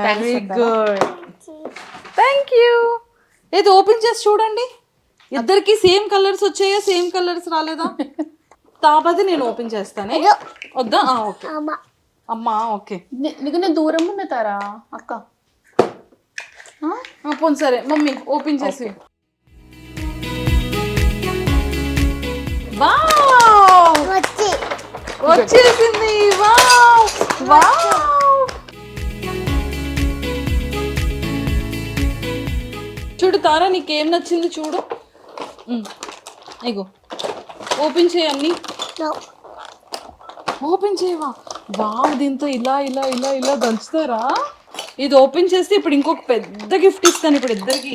Very good thank you ఏది open చేసి చూడండి. ఇద్దరికి సేమ్ కలర్స్ వచ్చాయా? సేమ్ కలర్స్ రాలేదా? తాపది నేను ఓపెన్ చేస్తానే. వద్దా? ఓకే. అమ్మ. ఓకే. నీకు నేను దూరం ఉన్న తారా అక్క పోను సరే మమ్మీ ఓపెన్ చేసి. వావ్! వచ్చి. వచ్చేసింది. వావ్! వావ్! చూడు తారా నీకేం నచ్చింది చూడు. ఇగో ఓపెన్ చేయన్ని నో ఓపెన్ చేయవా? వావ్ దీంతో ఇలా ఇలా ఇలా ఇలా దంచుతారా? ఇది ఓపెన్ చేస్తే ఇప్పుడు ఇంకొక పెద్ద గిఫ్ట్ ఇస్తాను ఇప్పుడు ఇద్దరికి.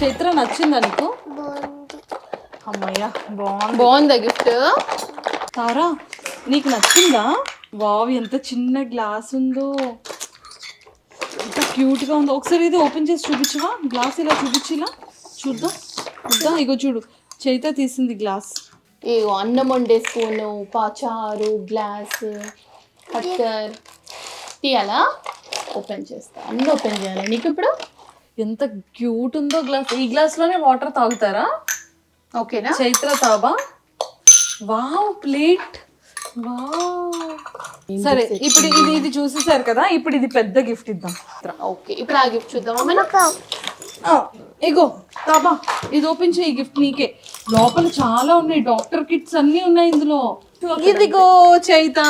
చైత్ర నచ్చిందా నీకు? అమ్మయ్యా బాగుంది. బాగుందా గిఫ్ట్? తారా నీకు నచ్చిందా? వావ్ ఎంత చిన్న గ్లాస్ ఉందో. ఎంత క్యూట్గా ఉందో. ఒకసారి ఇది ఓపెన్ చేసి చూపించవా? గ్లాస్ ఇలా చూపించిలా? చూద్దాం. చూద్దాం. ఇగో చూడు. చైత తీసింది గ్లాస్. ఇగో అన్నం వండే స్పూను పాచారు గ్లాస్ కట్టర్. తీయాలా? ఓపెన్ చేస్తా. అన్నీ ఓపెన్ చేయాలి. నీకు ఇప్పుడు? ఎంత క్యూట్ ఉందో గ్లాస్. ఈ గ్లాస్లోనే వాటర్ తాగుతారా? ఓకేనా? చైత్ర తాబా? Wow plate. వావ్. సరే ఇప్పుడు ఇది ఇది చూసేసారు కదా ఇప్పుడు ఇది పెద్ద గిఫ్ట్ ఇద్దాం. ఓకే ఇప్పుడు ఆ గిఫ్ట్ ఆ, ఇగో తాబా ఇది ఓపెన్ చేయి గిఫ్ట్ నీకే. లోపల చాలా ఉన్నాయి డాక్టర్ కిట్స్ అన్ని ఉన్నాయి ఇందులో. ఇదిగో చైత.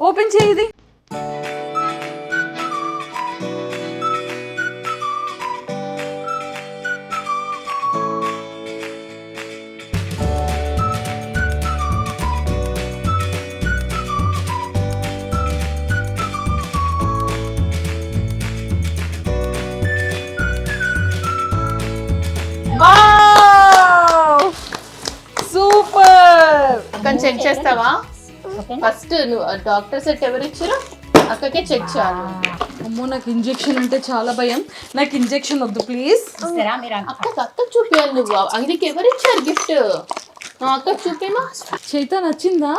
ఓపెన్ చేయి ఇది. అక్కడ చెక్ చేస్తావా? ఫస్ట్ నువ్వు డాక్టర్ సెట్ ఎవరు ఇచ్చారు అక్కకే చెక్ చేయాలి. అమ్మో నాకు ఇంజెక్షన్ అంటే చాలా భయం. నాకు ఇంజెక్షన్ వద్దు ప్లీజ్ అక్క అక్క చూపించాలి నువ్వు. అందుకే ఎవరు ఇచ్చారు గిఫ్ట్ అక్క చూపేమా చైత నచ్చిందా?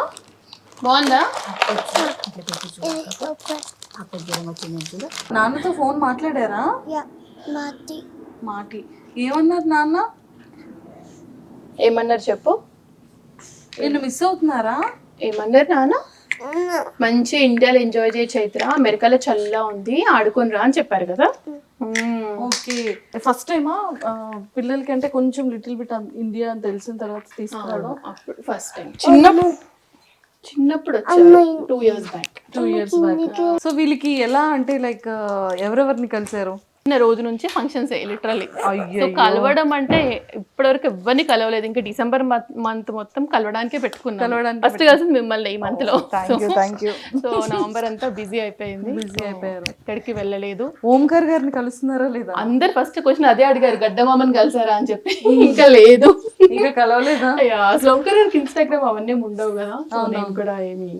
బాగుందా? నాన్నతో ఫోన్ మాట్లాడారా? యా మాటి. మాటి. ఏమన్నారు నాన్న? ఏమన్నారు చెప్పు. నేను మిస్ అవుతున్నారా? ఏమన్నారు నాన్న? మంచి ఇండియాలో ఎంజాయ్ చేయ చైత్ర అమెరికాలో చల్లగా ఉంది ఆడుకొని రా అని చెప్పారు కదా. ఓకే. ఫస్ట్ టైమా పిల్లలకి అంటే కొంచెం లిటిల్ బిట్ ఇండియా అని తెలిసిన తర్వాత తీసుకురావడం? అప్పుడు ఫస్ట్ టైం చిన్నప్పుడు చిన్నప్పుడు two years back two years back so వీళ్ళకి ఎలా అంటే లైక్ ఎవరెవరిని కలిసారు రోజు నుంచి ఫంక్షన్స్ లిటరల్లీ సో కలవడం అంటే ఇప్పటివరకు ఎవరిని కలవలేదు. ఇంకా డిసెంబర్ మంత్ మొత్తం కలవడానికే పెట్టుకున్నాం కలవడానికి ఫస్ట్ కలిసింది మిమ్మల్ని ఈ మంత్లో. సో నవంబర్ అంతా బిజీ అయిపోయింది. బిజీ అయిపోయారు. ఎక్కడికి వెళ్ళలేదు. ఓంకార్ గారిని కలుస్తున్నారా లేదా? అందరు ఫస్ట్ క్వశ్చన్ అదే అడిగారు. గడ్డమామని కలిసారా అని చెప్పి. ఇంకా లేదు. ఇంకా కలవలేదా? అసలు ఒక్కరు ఇన్స్టాగ్రామ్ అవన్నీ ఉండవు కదా. నేను కూడా ఏమి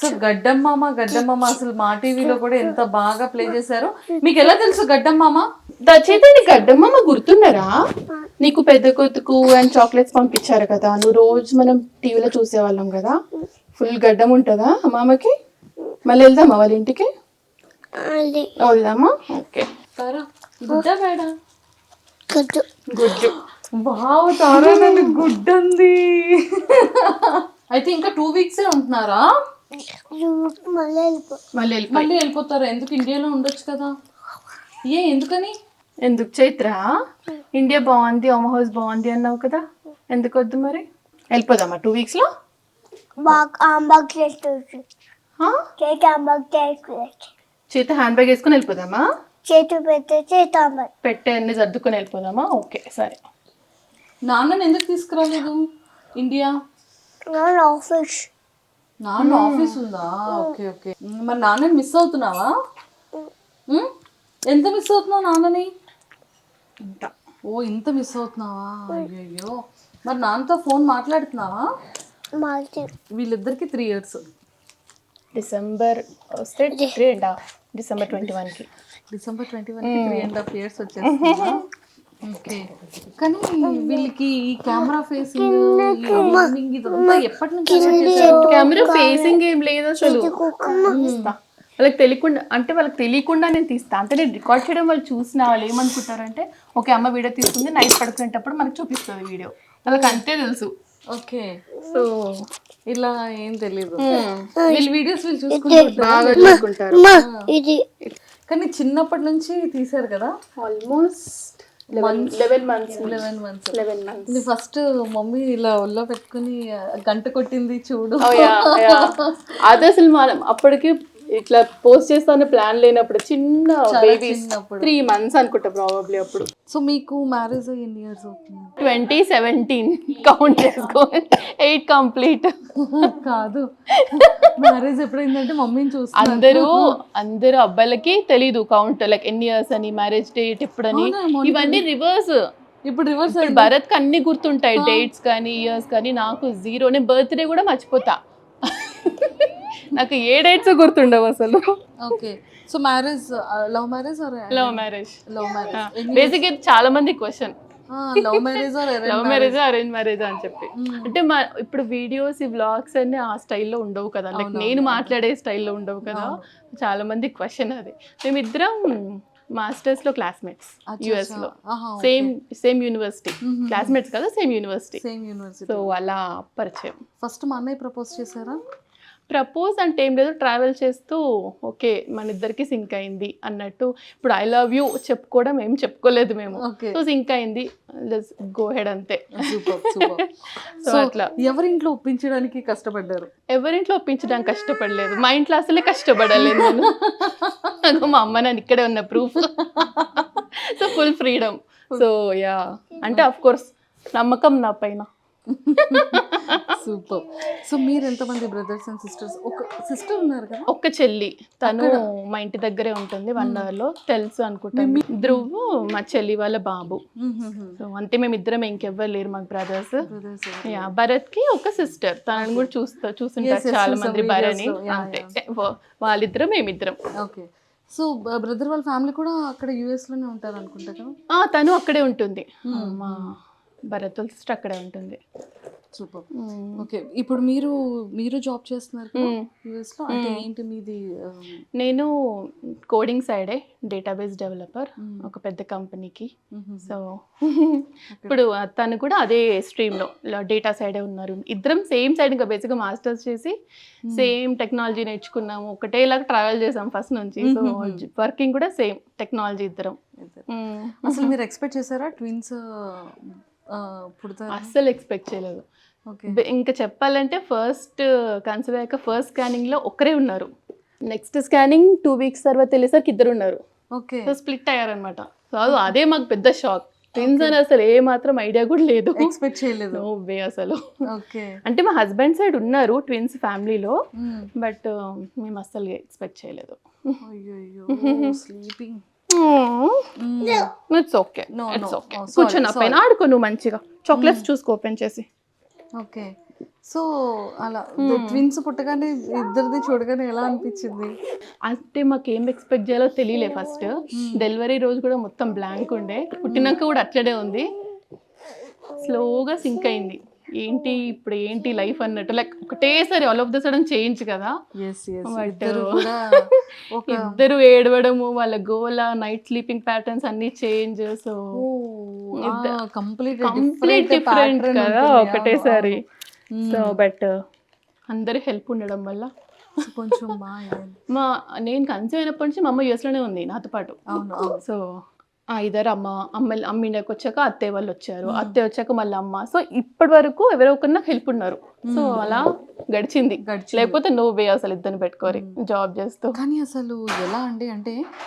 సో గడ్డమ్మామ గడ్డమ్మామ అసలు మా టీవీలో కూడా ఎంత బాగా ప్లే చేశారు. మీకు ఎలా తెలుసు గడ్డమ్మామ? దచేత నీ గడ్డమ్మ గుర్తున్నారా నీకు పెద్ద కొతుకు అండ్ చాక్లెట్స్ పంపించారు కదా. నువ్వు రోజు మనం టీవీలో చూసేవాళ్ళం కదా. ఫుల్ గడ్డం ఉంటుందా అమ్మమ్మకి మళ్ళీ వెళ్దామా వాళ్ళ ఇంటికి? వెళ్దామా? ఓకే. గుడ్డ. గుడ్డు. వావ్ తారా నన్ను గుడ్డ ఉంది అయితే ఇంకా టూ వీక్సే ఉంటున్నారా? మళ్ళీ వెళ్ళిపో. మళ్ళీ వెళ్ళిపోతారా? ఎందుకు ఇండియాలో ఉండొచ్చు కదా? ఏ ఎందుకని? ఎందుకు చైత్ర? ఇండియా బాగుంది హోమ్ హౌస్ బాగుంది అన్నావు కదా. ఎందుకు వద్దు మరి? వెళ్ళిపోదామా టూ వీక్స్లో బాగా ఆంబాగ్ చేస్తూ చేతి ఆంబాగ్ చేసి చేత హ్యాండ్ బ్యాగ్ వేసుకొని వెళ్ళిపోదామా? చేతు పెట్టే చేతి ఆంబాగ్ పెట్టే అన్ని సర్దుకొని వెళ్ళిపోదామా? ఓకే సరే. నాన్నని ఎందుకు తీసుకురాలేదు? ఇండియా? నేను ఆఫీస్. నాన్న ఆఫీస్ ఉందా? Okay okay. మరి నాన్నని మిస్ అవుతున్నావా? ఉమ్? ఎంత మిస్ అవుతున్నావు నాన్నని? ఇంత. ఓ ఇంత మిస్ అవుతున్నావా? అయ్యయ్యో. మరి నాన్నతో ఫోన్ మాట్లాడుతున్నావా? వీళ్ళిద్దరికి త్రీ ఇయర్స్. డిసెంబర్ వస్తే three and half. December twenty వన్కి. December twenty one three and half years వచ్చేస్తుందా? ఓకే. కానీ వీళ్ళకి ఈ కెమెరా ఫేసింగ్ ఇదంతా ఎప్పటి నుంచి? కెమెరా ఫేసింగ్ ఏం లేదు అసలు. వాళ్ళకి తెలియకుండా అంటే వాళ్ళకి తెలియకుండా నేను తీస్తా. అంటే నేను రికార్డ్ చేయడం వాళ్ళు చూసిన వాళ్ళు ఏమనుకుంటారంటే ఓకే అమ్మ వీడియో తీసుకుంది నైట్ పడుకునేటప్పుడు మనకు చూపిస్తుంది వీడియో. వాళ్ళకి అంతే తెలుసు. ఓకే. సో ఇలా ఏం తెలీదు. వీళ్ళ వీడియోస్ వీళ్ళు చూసుకుంటారు. కానీ చిన్నప్పటి నుంచి తీసారు కదా? Almost eleven months eleven months eleven months ఇది ఫస్ట్ మమ్మీ ఇలా ఒళ్ళో పెట్టుకుని గంట కొట్టింది చూడు. అది అసలు మనం అప్పటికి ఇట్లా పోస్ట్ చేస్తాను ప్లాన్ లేనప్పుడు చిన్న బేబీస్. త్రీ మంత్స్ అనుకుంటా ప్రాబబ్లీ అప్పుడు. సో మీకు మ్యారేజ్ ఎన్ని ఇయర్స్ అవుతుంది? ట్వంటీ సెవెంటీన్ కౌంట్ చేసుకో. ఎయిట్ కంప్లీట్ కాదు. మ్యారేజ్ ఎప్పుడైందంటే మమ్మీని చూస్తాను అందరూ అందరూ అబ్బాయిలకి తెలీదు కౌంట్ లైక్ ఎన్ని ఇయర్స్ అని మ్యారేజ్ డేట్ ఎప్పుడని. ఇవన్నీ రివర్స్ ఇప్పుడు రివర్స్ భరత్కి అన్ని గుర్తుంటాయి డేట్స్ కానీ ఇయర్స్ కానీ నాకు జీరో నేను బర్త్డే కూడా మర్చిపోతా. నాకు ఏ డేట్స్ గుర్తుండవు అసలు. Okay so marriage love marriage or love marriage love marriage basic ఇది చాలా మంది question love marriage love marriage arrange marriage అని చెప్పి. అంటే మా ఇప్పుడు వీడియోస్ ఈ వ్లాగ్స్ అన్ని ఆ స్టైల్లో ఉండవు కదా. లైక్ నేను మాట్లాడే స్టైల్లో ఉండవు కదా. చాలా మంది క్వశ్చన్ అది. మేమిద్దరం మాస్టర్స్లో క్లాస్మేట్స్ యుఎస్లో. సేమ్ సేమ్ యూనివర్సిటీ క్లాస్మేట్స్ కదా same university same university so అలా పరిచయం. ఫస్ట్ మా అన్నయ్య ప్రపోజ్ చేశారా? ప్రపోజ్ అంటే ఏం లేదు ట్రావెల్ చేస్తూ ఓకే మన ఇద్దరికి సింక్ అయింది అన్నట్టు. ఇప్పుడు ఐ లవ్ యూ చెప్పుకోవడం ఏం చెప్పుకోలేదు మేము. సో సింక్ అయింది. గో హెడ్ అంతే. సో అట్లా. ఎవరింట్లో ఒప్పించడానికి కష్టపడ్డారు? ఎవరింట్లో ఒప్పించడానికి కష్టపడలేదు. మా ఇంట్లో అసలే కష్టపడలేదు నేను. మా అమ్మ నన్ను ఇక్కడే ఉన్న proof so full freedom so yeah అంటే అఫ్ కోర్స్ నమ్మకం నా పైన. సూపర్. సో మీరు ఎంతమంది బ్రదర్స్ అండ్ సిస్టర్స్? ఒక సిస్టర్ ఉన్నారు కదా? ఒక్క చెల్లి. తను మా ఇంటి దగ్గరే ఉంటుంది వన్లో తెలుసు అనుకుంటాను ధ్రువ్ మా చెల్లి వాళ్ళ బాబు. సో అంతే మేము ఇద్దరం ఇంకెవ్వరు లేరు మాకు బ్రదర్స్. భరత్కి ఒక సిస్టర్. తనని కూడా చూస్తా చూస్తుంటారు చాలా మంది భరణి అంతే. వాళ్ళిద్దరం మేమిద్దరం. ఓకే. సో బ్రదర్ వాళ్ళ ఫ్యామిలీ కూడా అక్కడ యుఎస్లోనే ఉంటారు అనుకుంటా కదా? తను అక్కడే ఉంటుంది. మా భరత్ సిస్టర్ అక్కడే ఉంటుంది. సూపర్. ఓకే. ఇప్పుడు మీరు మీరు జాబ్ చేస్తున్నారు అంటే ఏంటి మీది నేను కోడింగ్ సైడే డేటాబేస్ డెవలపర్ ఒక పెద్ద కంపెనీకి. సో ఇప్పుడు తను కూడా అదే స్ట్రీమ్లో డేటా సైడే ఉన్నారు. ఇద్దరం సేమ్ సైడ్ ఇంకా బేసిక్గా మాస్టర్స్ చేసి సేమ్ టెక్నాలజీ నేర్చుకున్నాము. ఒకటేలాగా ట్రావెల్ చేసాం ఫస్ట్ నుంచి. సో వర్కింగ్ కూడా సేమ్ టెక్నాలజీ ఇద్దరం. అసలు మీరు ఎక్స్పెక్ట్ చేశారా ట్విన్స్ పుడతారు? అస్సలు ఎక్స్పెక్ట్ చేయలేదు. ఇంకా చెప్పాలంటే ఫస్ట్ కన్సిడర్ అయ్యాక ఫస్ట్ స్కానింగ్లో ఒక్కరే ఉన్నారు. నెక్స్ట్ స్కానింగ్ టూ వీక్స్ తర్వాత తెలిసరికి ఇద్దరు ఉన్నారు. ఓకే. సో స్ప్లిట్ అయ్యారనమాట సో అది అదే మాకు పెద్ద షాక్ ట్విన్స్ అని అసలు ఏ మాత్రం ఐడియా కూడా లేదు. ఎక్స్పెక్ట్ చేయలేదు. నో వే అసలు. ఓకే. అంటే మా హస్బెండ్ సైడ్ ఉన్నారు ట్విన్స్ ఫ్యామిలీలో బట్ మేము. అస్సలు ఎక్స్పెక్ట్ చేయలేదు. అయ్యో sleeping it's okay it's. Okay Oh, sorry, కూర్చొని పైన ఆడుకో నువ్వు మంచిగా. చాక్లెట్స్ చూసుకో ఓపెన్ చేసి. ఓకే సో అలా ట్విన్స్ పుట్టగానే ఇద్దరిది చూడగానే ఎలా అనిపించింది? అంటే మాకు ఏం ఎక్స్పెక్ట్ చేయాలో తెలియలే ఫస్ట్ డెలివరీ రోజు కూడా మొత్తం బ్లాంక్ ఉండే. పుట్టినాక కూడా అట్లనే ఉంది. స్లోగా సింక్ అయింది. ఏంటి ఇప్పుడు ఏంటి లైఫ్ అన్నట్టు? లైక్ ఒకటేసారి all of the sudden change కదా? ఇద్దరు uh, ఇద్దరు ఏడవడము వాళ్ళ గోల నైట్ స్లీపింగ్ ప్యాటర్న్స్ అన్ని change so complete complete different కదా ఒకటేసారి సో బట్ అందరి హెల్ప్ ఉండడం వల్ల. కొంచెం మా నేను కన్సీవ్ అయినప్పటి నుంచి మా అమ్మ US లోనే ఉంది నాతో పాటు. సో ఇద్దరు అమ్మ అమ్మ అమ్మ ఇండియాకి వచ్చాక అత్తయ్య వాళ్ళు వచ్చారు. అత్తయ్య వచ్చాక మళ్ళీ అమ్మ. సో ఇప్పటి వరకు ఎవరో ఒకరు నాకు హెల్ప్ ఉన్నారు. సో అలా గడిచింది. లేకపోతే నో వే అసలు ఇద్దరిని పెట్టుకోరి జాబ్ చేస్తూ. కానీ అసలు ఎలా అండి అంటే